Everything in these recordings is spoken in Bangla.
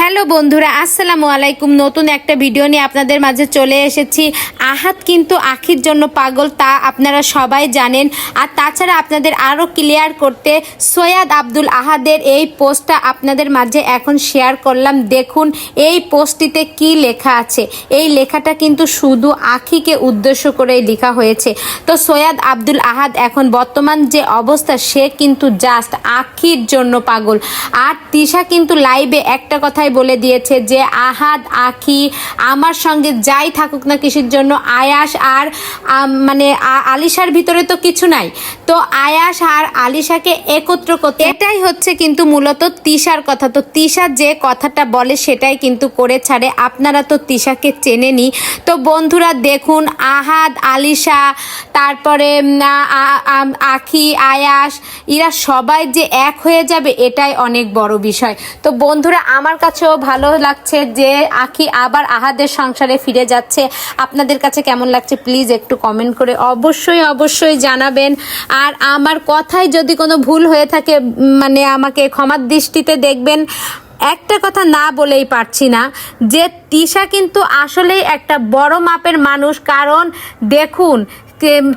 হ্যালো বন্ধুরা, আসসালামু আলাইকুম। নতুন একটা ভিডিও নিয়ে আপনাদের মাঝে চলে এসেছি। আহাত কিন্তু আখির জন্য পাগল, তা আপনারা সবাই জানেন। আর তাছাড়া আপনাদের আরও ক্লিয়ার করতে সৈয়াদ আব্দুল আহাদের এই পোস্টটা আপনাদের মাঝে এখন শেয়ার করলাম। দেখুন, এই পোস্টটিতে কি লেখা আছে? এই লেখাটা কিন্তু শুধু আখিকে উদ্দেশ্য করেই লেখা হয়েছে। তো সৈয়াদ আব্দুল আহাদ এখন বর্তমান যে অবস্থা, সে কিন্তু জাস্ট আখির জন্য পাগল। আর তিশা কিন্তু লাইভে একটা কথাই বলে দিয়েছে যে, আহাদ, আখি, আমার সঙ্গে যাই থাকুক না কিসের জন্য, আয়াস আর মানে আলিশার ভিতরে তো কিছু নাই। তো আয়াস আর আলিশাকে একত্র করতে এটাই হচ্ছে কিন্তু মূলত তিশার কথা। তো তিশা যে কথাটা বলে সেটাই কিন্তু করে ছাড়ে। আপনারা তো তিশাকে চেনেনি তো বন্ধুরা, দেখুন, আহাদ, আলিশা, তারপরে আখি, আয়াস, এরা সবাই যে এক হয়ে যাবে, এটাই অনেক বড় বিষয়। তো বন্ধুরা, আমার কাছেও ভালো লাগছে যে আখি আবার আহাদের সংসারে ফিরে যাচ্ছে। আপনাদের কাছে কেমন লাগছে প্লিজ একটু কমেন্ট করে অবশ্যই অবশ্যই জানাবেন। আর আমার কথায় যদি কোনো ভুল হয়ে থাকে মানে আমাকে ক্ষমার দৃষ্টিতে দেখবেন। একটা কথা না বলেই পারছি না, যে তিশা কিন্তু আসলেই একটা বড় মাপের মানুষ। কারণ দেখুন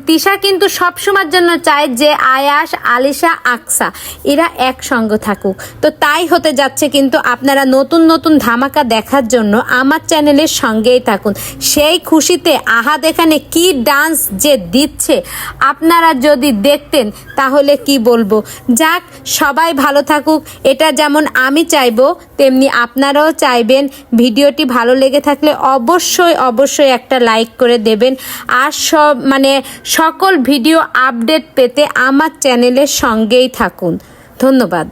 তিশা কিন্তু সবসময়ের জন্য চায় যে আয়াস, আলিশা, আকসা, এরা একসঙ্গে থাকুক। তো তাই হতে যাচ্ছে কিন্তু আপনারা নতুন নতুন ধামাকা দেখার জন্য আমার চ্যানেলের সঙ্গেই থাকুন। সেই খুশিতে, আহাদ, এখানে কি ডান্স যে দিচ্ছে, আপনারা যদি দেখতেন, তাহলে কি বলব? যাক, সবাই ভালো থাকুক। এটা যেমন আমি চাইব, তেমনি আপনারাও চাইবেন। ভিডিওটি ভালো লেগে থাকলে অবশ্যই অবশ্যই একটা লাইক করে দেবেন। আর সব মানে সকল ভিডিও আপডেট পেতে আমার চ্যানেলের সঙ্গেই থাকুন। ধন্যবাদ।